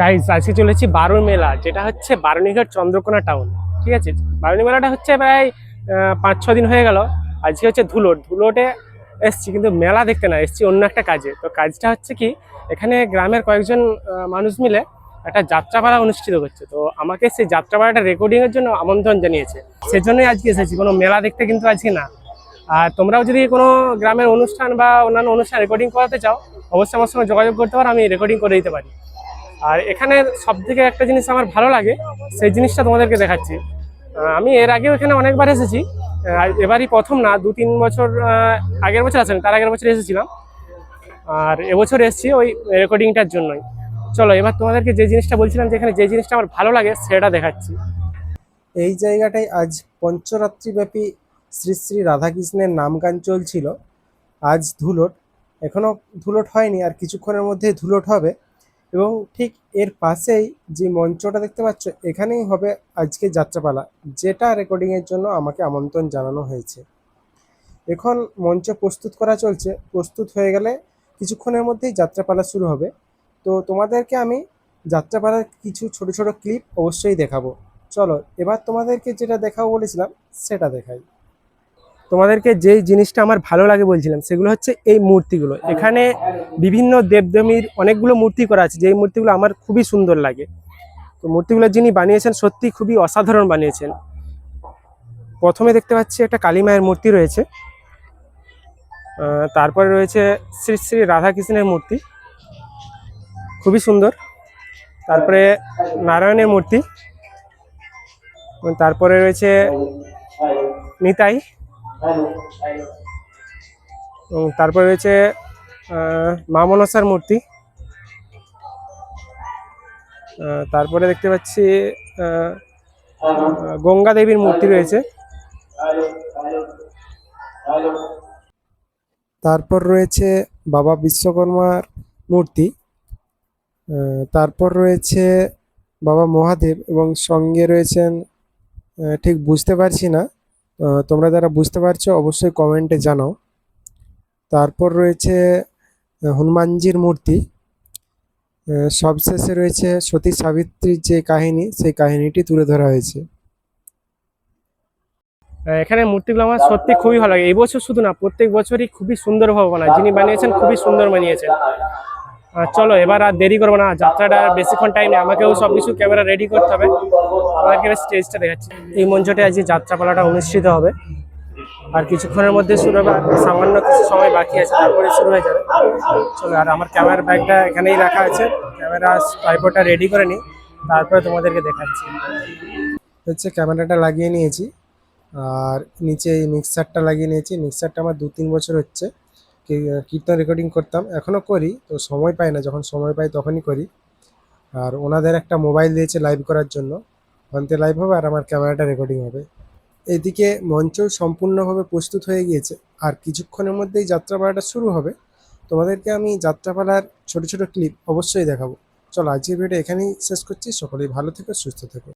Guys আজকে চলেছি বারো মেলা যেটা হচ্ছে বারণীঘাট চন্দ্রকোনা টাউন ঠিক আছে? বারণী মেলাটা হচ্ছে প্রায় পাঁচ ছ দিন হয়ে গেল। আজকে হচ্ছে ধুলোট ধুলোটে এসছি, কিন্তু মেলা দেখতে না, এসছি অন্য একটা কাজে। তো কাজটা হচ্ছে কি, এখানে গ্রামের কয়েকজন মানুষ মিলে একটা যাত্রাপালা অনুষ্ঠিত করছে। তো আমাকে সেই যাত্রাপালাটা রেকর্ডিংয়ের জন্য আমন্ত্রণ জানিয়েছে। সেজন্যই আজকে এসেছি, কোনো মেলা দেখতে কিন্তু আজকে না। আর তোমরাও যদি কোনো গ্রামের অনুষ্ঠান বা অন্যান্য অনুষ্ঠান রেকর্ডিং করাতে চাও, অবশ্যই আমার সঙ্গে যোগাযোগ করতে পারো, আমি রেকর্ডিং করে দিতে পারি। আর এখানে সব থেকে একটা জিনিস আমার ভালো লাগে, সেই জিনিসটা তোমাদেরকে দেখাচ্ছি। আমি এর আগেও এখানে অনেকবার এসেছি এবারই প্রথম না, দু তিন বছর আগের বছর আসেন তার আগের বছর এসেছিলাম। আর এবছর এসেছি ওই রেকর্ডিংটার জন্যই। চলো, এবার তোমাদেরকে যে জিনিসটা বলছিলাম যে এখানে যে জিনিসটা আমার ভালো লাগে, সেটা দেখাচ্ছি। এই জায়গাটায় আজ পঞ্চরাত্রিব্যাপী শ্রী শ্রী রাধাকৃষ্ণের নাম গান চলছিল। আজ ধুলোট এখনও ধুলোট হয়নি, আর কিছুক্ষণের মধ্যেই ধুলোট হবে। এবং ঠিক এর পাশেই যে মঞ্চটা দেখতে পাচ্ছ, এখানেই হবে আজকে যাত্রাপালা, যেটা রেকর্ডিংয়ের জন্য আমাকে আমন্ত্রণ জানানো হয়েছে। এখন মঞ্চ প্রস্তুত করা চলছে। প্রস্তুত হয়ে গেলে কিছুক্ষণের মধ্যেই যাত্রাপালা শুরু হবে। তো তোমাদেরকে আমি যাত্রাপালার কিছু ছোট ছোট ক্লিপ অবশ্যই দেখাবো। চলো, এবার তোমাদেরকে যেটা দেখাবো বলেছিলাম, সেটা দেখাই। তোমাদেরকে যেই জিনিসটা আমার ভালো লাগে বলছিলাম, সেগুলো হচ্ছে এই মূর্তিগুলো। এখানে বিভিন্ন দেবদেবীর অনেকগুলো মূর্তি করা আছে, যেই মূর্তিগুলো আমার খুবই সুন্দর লাগে। তো মূর্তিগুলো যিনি বানিয়েছেন সত্যি খুবই অসাধারণ বানিয়েছেন। প্রথমে দেখতে পাচ্ছি একটা কালী মায়ের মূর্তি রয়েছে। তারপরে রয়েছে শ্রী শ্রী রাধাকৃষ্ণের মূর্তি। খুবই সুন্দর। তারপরে নারায়ণের মূর্তি। তারপরে রয়েছে নিতাই। তারপরে রয়েছে মা মনসার মূর্তি। তারপরে দেখতে পাচ্ছি গঙ্গা দেবীর মূর্তি রয়েছে। তারপর রয়েছে বাবা বিশ্বকর্মার মূর্তি। তারপর রয়েছে বাবা মহাদেব এবং সঙ্গে রয়েছেন ঠিক বুঝতে পারছি না। তোমরা যারা বুঝতে পারছ, অবশ্যই কমেন্টে জানাও। তারপর রয়েছে হনুমানজির মূর্তি। সবশেষে রয়েছে সতী সাবিত্রীর যে কাহিনী, সেই কাহিনীটি তুলে ধরা হয়েছে। এখানে মূর্তিগুলো আমার সত্যি খুবই ভালো লাগে। এই বছর শুধু না, প্রত্যেক বছরই খুবই সুন্দরভাবে বানায়। যিনি বানিয়েছেন, খুবই সুন্দর বানিয়েছেন। চলো, এবার আর দেরি করব না। যাত্রাটা বেশিক্ষণ টাইম নেই। আমাকেও সব কিছু ক্যামেরা রেডি করতে হবে। আমাকে স্টেজটা দেখাচ্ছি। এই মঞ্চটে আজকে যাত্রাপালাটা অনুষ্ঠিত হবে। আর কিছুক্ষণের মধ্যে শুরু হবে। সামান্য কিছু সময় বাকি আছে, তারপরে শুরু হয়ে যাবে। চলো, আর আমার ক্যামেরার ব্যাগটা এখানেই রাখা আছে। ক্যামেরা ট্রাইপডটা রেডি করে নিই। তারপরে তোমাদেরকে দেখাচ্ছি। হচ্ছে ক্যামেরাটা লাগিয়ে নিয়েছি। আর নিচে এই মিক্সারটা লাগিয়ে নিয়েছি। মিক্সারটা আমার দু তিন বছর হচ্ছে। কীর্তন রেকর্ডিং করতাম এখনও করি, তো সময় পাই না, যখন সময় পাই তখনই করি। আর ওনাদের একটা মোবাইল দিয়েছে লাইভ করার জন্য, ওখানতে লাইভ হবে আর আমার ক্যামেরাটা রেকর্ডিং হবে। এদিকে মঞ্চ সম্পূর্ণভাবে প্রস্তুত হয়ে গিয়েছে, আর কিছুক্ষণের মধ্যেই যাত্রাপালাটা শুরু হবে। তোমাদেরকে আমি যাত্রাপালার ছোট ছোট ক্লিপ অবশ্যই দেখাবো। চলো, আজকের ভিডিও এখানেই শেষ করছি, সকলেই ভালো থেকো, সুস্থ থেকো।